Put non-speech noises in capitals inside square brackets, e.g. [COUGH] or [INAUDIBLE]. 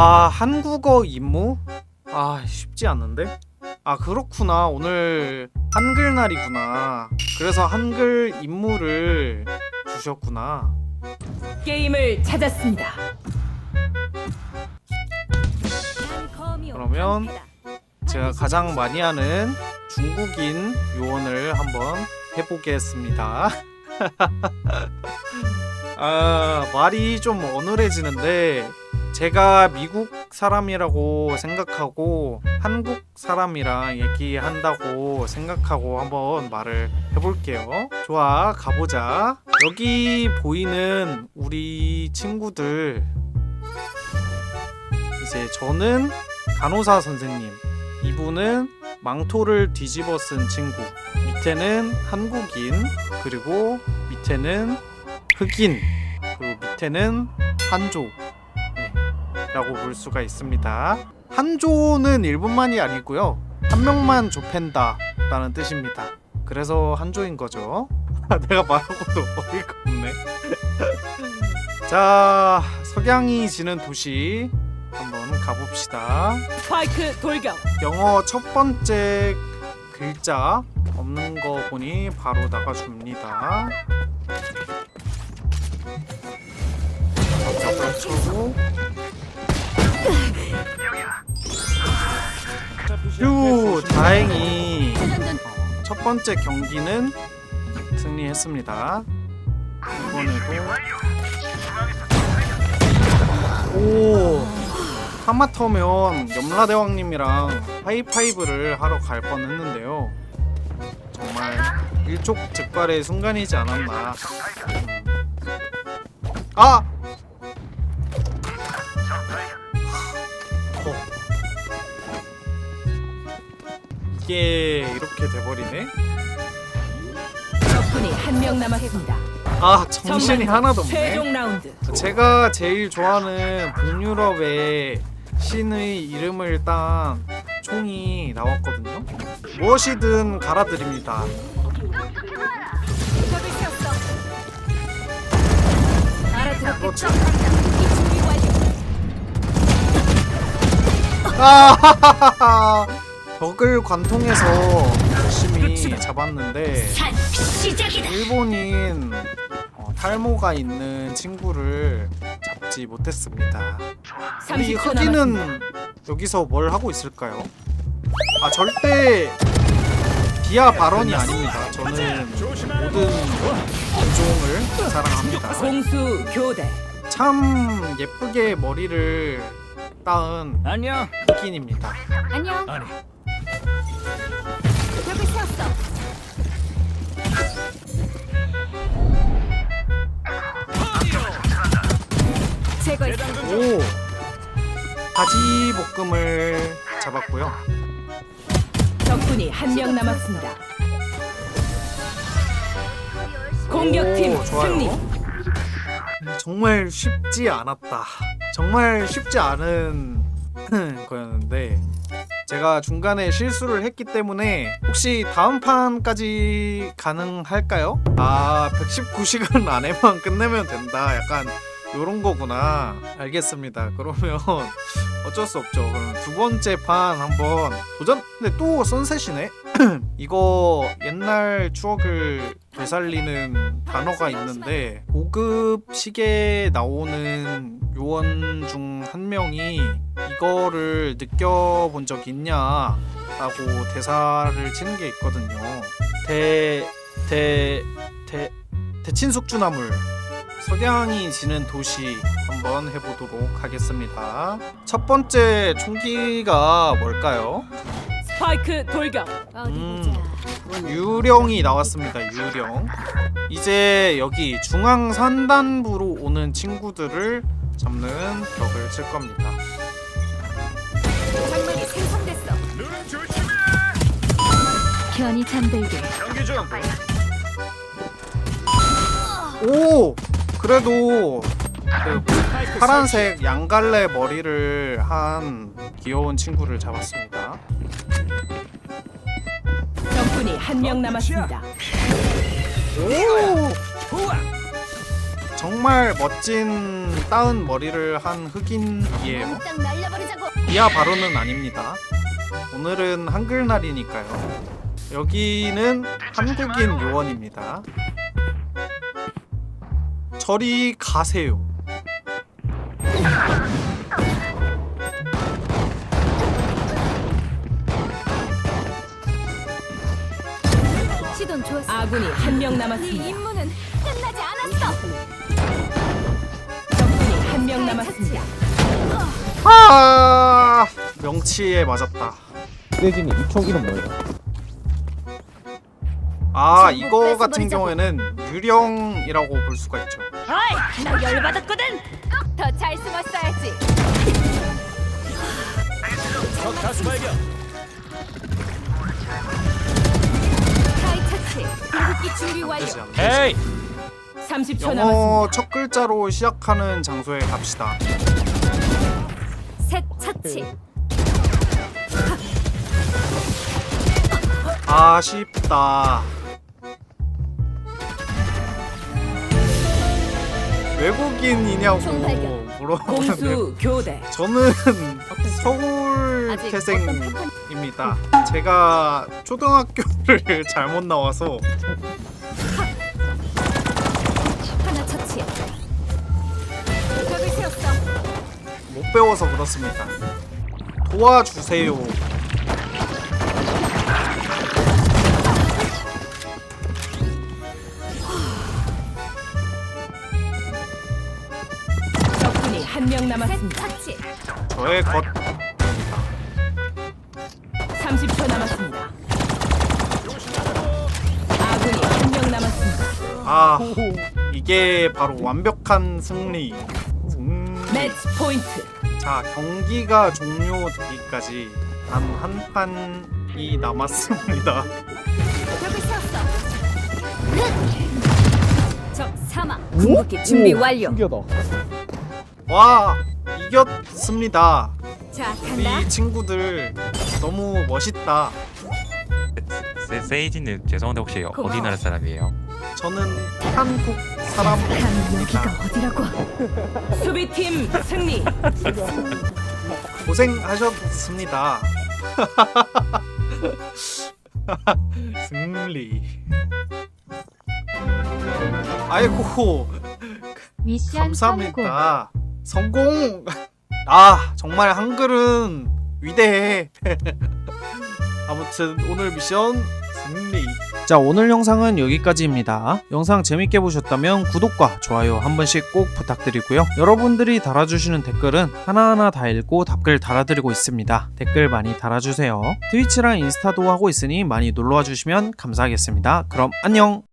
아 한국어 임무? 아 쉽지 않는데? 아 그렇구나 오늘 한글날이구나 그래서 한글 임무를 주셨구나 게임을 찾았습니다. 그러면 제가 가장 많이 하는 중국인 요원을 한번 해보겠습니다 [LAUGHS] 아 말이 좀 어눌해지는데 제가 미국 사람이라고 생각하고 한국 사람이랑 얘기한다고 생각하고 한번 말을 해볼게요. 좋아, 가보자. 여기 보이는 우리 친구들 이제 저는 간호사 선생님, 이분은 망토를 뒤집어 쓴 친구, 밑에는 한국인, 그리고 밑에는 흑인, 그리고 밑에는 한족. 네, 라고 볼 수가 있습니다. 한조는 일본만이 아니고요. 한 명만 좁힌다 라는 뜻입니다. 그래서 한조인 거죠. [LAUGHS] 내가 말하고도 어이가 없네. [LAUGHS] 자, 석양이 지는 도시 한번 가봅시다. 스파이크 돌격. 영어 첫 번째 글자 없는 거 보니 바로 나가줍니다. 쳐고 휴 다행히 어, 첫 번째 경기는 승리했습니다. 이번에도 오 하마터면 염라대왕님이랑 하이파이브를 하러 갈 뻔했는데요. 정말 일촉즉발의 순간이지 않았나. 아! 이게 이렇게 돼버리네? 적군이 한 명 남았습니다. 아 정신이 하나도 없네. 최종 라운드. 제가 제일 좋아하는 북유럽의 신의 이름을 딴 총이 나왔거든요. 무엇이든 갈아드립니다. 그렇죠. 아, 벽을 관통해서 열심히 잡았는데 일본인 어, 탈모가 있는 친구를 잡지 못했습니다. 우리 30초 남았습니다. 흑인은 여기서 뭘 하고 있을까요? 아 절대 비하 발언이 아닙니다. 저는 모든 인종을 사랑합니다. 공수 교대. 참 예쁘게 머리를 따은 안녕. 흑인입니다. 안녕. 아니, 적을 세웠어. 제거했어. 오 바지 볶음을 잡았고요. 적군이 한 명 남았습니다. 공격팀 오, 좋아요. 승리. 정말 쉽지 않았다. 정말 쉽지 않은 [LAUGHS] 거였는데 제가 중간에 실수를 했기 때문에 혹시 다음 판까지 가능할까요? 아 119시간 [LAUGHS] 안에만 끝내면 된다. 약간 요런 거구나. 알겠습니다. 그러면 [LAUGHS] 어쩔 수 없죠. 그럼 두 번째 판 한번 도전. 근데 또 선셋이네. [CLEARS THROAT] 이거 옛날 추억을 되살리는 단어가 있는데 고급 시계에 나오는 요원 중 한 명이 이거를 느껴본 적 있냐 라고 대사를 치는 게 있거든요. 대, 대, 대, 대친숙주나물 석양이 지는 도시 한번 해보도록 하겠습니다. 첫 번째 총기가 뭘까요? 스파이크 돌격. 음, 유령이 나왔습니다. 유령. 이제 여기 중앙 산단부로 오는 친구들을 잡는 벽을 칠 겁니다. 장막이 생성됐어. 눈은 조심해. 견이 잠들게 경기 중. 오, 그래도 그 파란색 양갈래 머리를 한 귀여운 친구를 잡았습니다. 적군이 한 명 남았습니다. 오. 정말 멋진 따은 머리를 한 흑인이에요. 날려버리자고. 비하 발언은 아닙니다. 오늘은 한글날이니까요. 여기는 한국인 요원입니다. 저리 가세요. 시돈 좋았어. 아군이 한 명 네 남았습니다. 임무는 끝나지 않았어. 적군이 한 명 남았습니다. 아 명치에 맞았다. 세진이 이총 이름 뭐예요? 아 이거 같은. 경우에는 유령이라고 볼 수가 있죠. 어이, 나 열받았거든. 더 잘 숨었어야지. 타이 준비 완료. 에이 30초 영어 남았습니다. 첫 글자로 시작하는 장소에 갑시다. 셋 터치. 아쉽다. 외국인이냐고 총 발견. 물어보는데 공수 교대. 저는 서울 아직 태생 입니다. 제가 초등학교를 [LAUGHS] 잘못 나와서 하나. 벽을 세웠어. 못 배워서 그렇습니다. 도와주세요. 아 이게 바로 완벽한 승리. 승리. 매치 포인트. 자 경기가 종료되기까지 단 한 판이 남았습니다. 벽을 세웠어. 적. 궁극기 준비 오, 완료. 신기하다. 와 이겼습니다. 자 간다. 우리 친구들 너무 멋있다. 세, 세이지님 죄송한데 혹시 고마워. 어디 나라 사람이에요? 저는 한국 사람입니다. 어디라고? 수비팀 승리. 고생하셨습니다. [LAUGHS] 승리. 아이고. 감사합니다. 성공. 아 정말 한글은 위대해. [LAUGHS] 아무튼 오늘 미션 승리. 자 오늘 영상은 여기까지입니다. 영상 재밌게 보셨다면 구독과 좋아요 한 번씩 꼭 부탁드리고요. 여러분들이 달아주시는 댓글은 하나하나 다 읽고 답글 달아드리고 있습니다. 댓글 많이 달아주세요. 트위치랑 인스타도 하고 있으니 많이 놀러와 주시면 감사하겠습니다. 그럼 안녕.